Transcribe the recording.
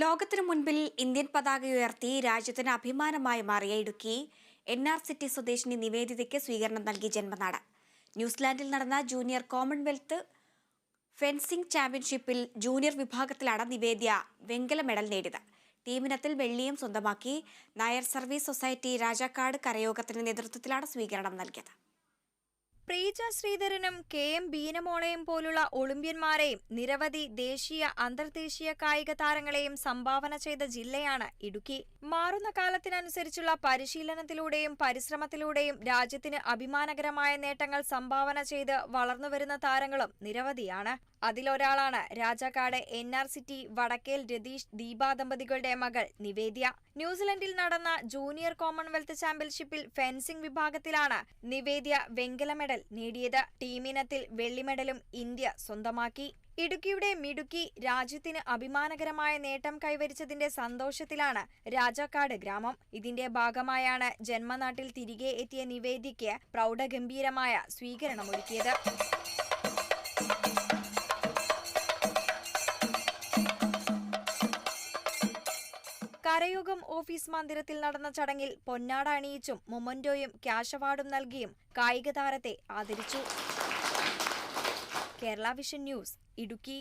ലോകത്തിനു മുൻപിൽ ഇന്ത്യൻ പതാക ഉയർത്തി രാജ്യത്തിന് അഭിമാനമായി മാറിയ ഇടുക്കി എൻ ആർ സിറ്റി സ്വദേശിനി നിവേദിതയ്ക്ക് സ്വീകരണം നൽകി ജന്മനാട്. ന്യൂസിലാൻഡിൽ നടന്ന ജൂനിയർ കോമൺവെൽത്ത് ഫെൻസിംഗ് ചാമ്പ്യൻഷിപ്പിൽ ജൂനിയർ വിഭാഗത്തിലാണ് നിവേദ്യ വെങ്കല മെഡൽ നേടിയത്. ടീമിനത്തിൽ വെള്ളിയും സ്വന്തമാക്കി. നായർ സർവീസ് സൊസൈറ്റി രാജാക്കാട് കരയോഗത്തിന്റെ നേതൃത്വത്തിലാണ് സ്വീകരണം നൽകിയത്. പ്രീജ ശ്രീധരനും കെ എം ബീനമോളയും പോലുള്ള ഒളിമ്പ്യന്മാരെയും നിരവധി ദേശീയ അന്തർദേശീയ കായിക താരങ്ങളെയും സംഭാവന ചെയ്ത ജില്ലയാണ് ഇടുക്കി. മാറുന്ന കാലത്തിനനുസരിച്ചുള്ള പരിശീലനത്തിലൂടെയും പരിശ്രമത്തിലൂടെയും രാജ്യത്തിന് അഭിമാനകരമായ നേട്ടങ്ങൾ സംഭാവന ചെയ്ത് വളർന്നുവരുന്ന താരങ്ങളും നിരവധിയാണ്. അതിലൊരാളാണ്. Rajakkad N R city Vadakkel Ratheesh Deepa ദമ്പതികളുടെ മകൾ നിവേദ്യ. ന്യൂസിലൻഡിൽ നടന്ന ജൂനിയർ കോമൺവെൽത്ത് ചാമ്പ്യൻഷിപ്പിൽ ഫെൻസിംഗ് വിഭാഗത്തിലാണ് നിവേദ്യ വെങ്കല മെഡൽ നേടിയത്. ടീമിനത്തിൽ വെള്ളി മെഡലും ഇന്ത്യ സ്വന്തമാക്കി. ഇടുക്കിയുടെ മിടുക്കി രാജ്യത്തിന് അഭിമാനകരമായ നേട്ടം കൈവരിച്ചതിന്റെ സന്തോഷത്തിലാണ് രാജാക്കാട് ഗ്രാമം. ഇതിന്റെ ഭാഗമായാണ് ജന്മനാട്ടിൽ തിരികെ എത്തിയ നിവേദ്യയ്ക്ക് പ്രൗഢഗംഭീരമായ സ്വീകരണമൊരുക്കിയത്. കരയോഗം ഓഫീസ് മന്ദിരത്തിൽ നടന്ന ചടങ്ങിൽ പൊന്നാട അണിയിച്ചും മൊമന്റോയും ക്യാഷ് അവാർഡും നൽകിയും കായിക താരത്തെ ആദരിച്ചു. Kerala vision news Idukki.